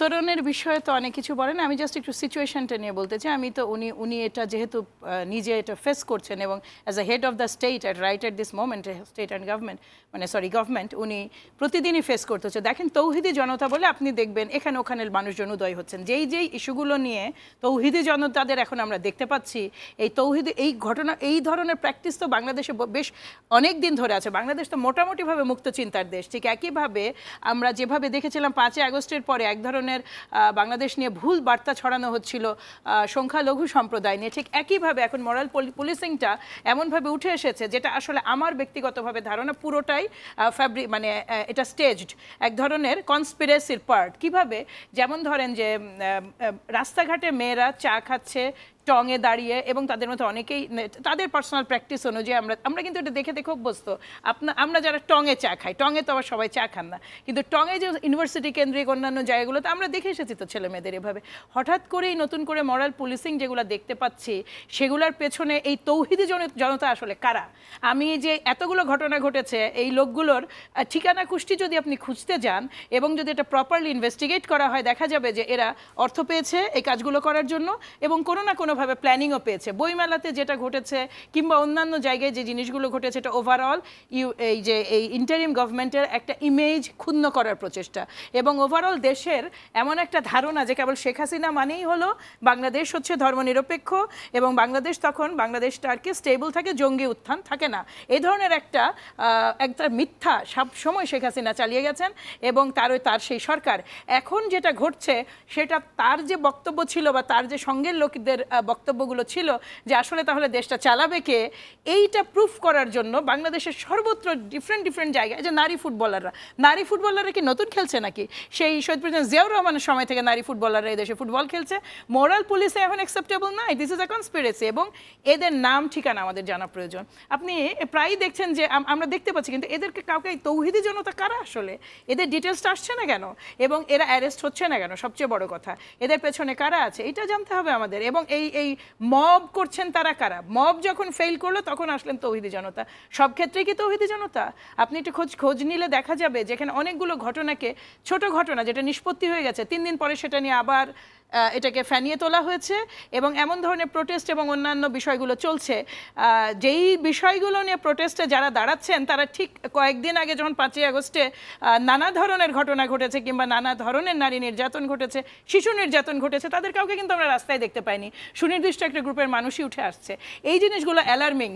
উত্তরণের বিষয়ে তো অনেক কিছু বলেন। আমি জাস্ট একটু সিচুয়েশনটা নিয়ে বলতে চাই। আমি তো উনি উনি এটা যেহেতু নিজে এটা ফেস করছেন এবং as a head of the state at right at this moment state and government মানে সরি গভর্নমেন্ট উনি প্রতিদিনই ফেস করতে হচ্ছে। দেখেন, তৌহিদি জনতা বলে আপনি দেখবেন, এখানে ওখানে মানুষজন উদয় হচ্ছেন। যেই যেই ইস্যুগুলো নিয়ে তৌহিদি জনতাদের এখন আমরা দেখতে পাচ্ছি, এই তৌহিদি, এই ঘটনা, এই ধরনের প্র্যাকটিস তো বাংলাদেশে বেশ অনেক দিন ধরে আছে। বাংলাদেশ তো মোটামুটিভাবে মুক্ত চিন্তার দেশ। ঠিক একইভাবে আমরা যেভাবে দেখেছিলাম পাঁচই আগস্টের পরে এক ধরনের আহ, বাংলাদেশ নিয়ে ভুল বার্তা ছড়ানো হচ্ছিল সংখ্যালঘু সম্প্রদায় নিয়ে। ঠিক একইভাবে এখন মরাল পুলিশিংটা এমনভাবে উঠে এসেছে যেটা আসলে আমার ব্যক্তিগতভাবে ধারণা পুরোটাই ফ্যাব্রিক মানে এটা স্টেজড এক ধরনের কনস্পিরেসির পার্ট কীভাবে? যেমন ধরেন যে রাস্তাঘাটে মেয়েরা চা খাচ্ছে টঙে দাঁড়িয়ে এবং তাদের মধ্যে অনেকেই তাদের পার্সোনাল প্র্যাকটিস অনুযায়ী আমরা আমরা কিন্তু এটা দেখে দেখে অভ্যস্ত। আপনা আমরা যারা টঙে চা খাই, টঙে তো আবার সবাই চা খান না। কিন্তু টঙে যে ইউনিভার্সিটি কেন্দ্রিক অন্যান্য জায়গাগুলোতে আমরা দেখে এসেছি তো ছেলে মেয়েদের এভাবে। হঠাৎ করেই নতুন করে মরাল পুলিশিং যেগুলো দেখতে পাচ্ছি, সেগুলোর পেছনে এই তৌহিদি জন- জনতা আসলে কারা? আমি যে এতগুলো ঘটনা ঘটেছে, এই লোকগুলোর ঠিকানা কুষ্টি যদি আপনি খুঁজতে যান এবং যদি এটা প্রপারলি ইনভেস্টিগেট করা হয়, দেখা যাবে যে এরা অর্থ পেয়েছে এই কাজগুলো করার জন্য এবং কোনো না কোনোভাবে প্ল্যানিংও পেয়েছে। বইমেলাতে যেটা ঘটেছে কিংবা অন্যান্য জায়গায় যে জিনিসগুলো ঘটেছে, এটা ওভারঅল ইউ, এই যে, এই ইন্টারিম গভর্নমেন্টের একটা ইমেজ ক্ষুণ্ণ করার প্রচেষ্টা। এবং ওভারঅল দেশের এমন একটা ধারণা যে কেবল শেখ হাসিনা মানেই হলো, বাংলাদেশ হচ্ছে ধর্মনিরপেক্ষ এবং বাংলাদেশ তখন, বাংলাদেশটা আর কি স্টেবল থাকে, জঙ্গি উত্থান থাকে না। এই ধরনের একটা একটা মিথ্যা সব সময় শেখ হাসিনা চালিয়ে গেছেন এবং তার ওই, তার সেই সরকার। এখন যেটা ঘটছে, সেটা তার যে বক্তব্য ছিল বা তার যে সঙ্গের লোকদের বক্তব্যগুলো ছিল যে আসলে তাহলে দেশটা চালাবে কে, এইটা প্রুফ করার জন্য বাংলাদেশের সর্বত্র ডিফারেন্ট ডিফারেন্ট জায়গায় যে নারী ফুটবলাররা নারী ফুটবলাররা কি নতুন খেলছে নাকি? সেই শহীদ প্রেসিডেন্ট জিয়াউর রহমানের সময় থেকে নারী ফুটবলাররা দেশে ফুটবল খেলছে। মোরাল পুলিশে এখন অ্যাকসেপ্টেবল নাই দিস ইজ আ কনস্পিরেসি এবং এদের নাম, ঠিকানা আমাদের জানা প্রয়োজন। আপনি প্রায়ই দেখছেন যে আম- আমরা দেখতে পাচ্ছি কিন্তু এদেরকে কাউকে তৌহিদি জনতা কারা আসলে? এদের ডিটেলসটা আসছে না কেন? এবং এরা অ্যারেস্ট হচ্ছে না কেন? সবচেয়ে বড় কথা, এদের পেছনে কারা আছে? এটা জানতে হবে আমাদের এবং এই এই মব করছেন তারা কারা? মব যখন ফেল করল, তখন আসলেন তৌহিদি জনতা। সব ক্ষেত্রেই কি তৌহিদি জনতা? আপনি একটু খোঁজ খোঁজ নিলে দেখা যাবে যেখানে অনেকগুলো ঘটনাকে, ছোট ঘটনা যেটা নিষ্পত্তি হয়ে গেছে, তিন দিন পরে সেটা নিয়ে আবার এটাকে ফ্যানিয়ে তোলা হয়েছে এবং এমন ধরনের প্রোটেস্ট এবং অন্যান্য বিষয়গুলো চলছে। যেই বিষয়গুলো নিয়ে প্রোটেস্টে যারা দাঁড়াচ্ছেন, তারা ঠিক কয়েকদিন আগে যখন পাঁচই আগস্টে নানা ধরনের ঘটনা ঘটেছে কিংবা নানা ধরনের নারী নির্যাতন ঘটেছে, শিশু নির্যাতন ঘটেছে, তাদের কাউকে কিন্তু আমরা রাস্তায় দেখতে পাইনি। সুনির্দিষ্ট একটা গ্রুপের মানুষই উঠে আসছে। এই জিনিসগুলো অ্যালার্মিং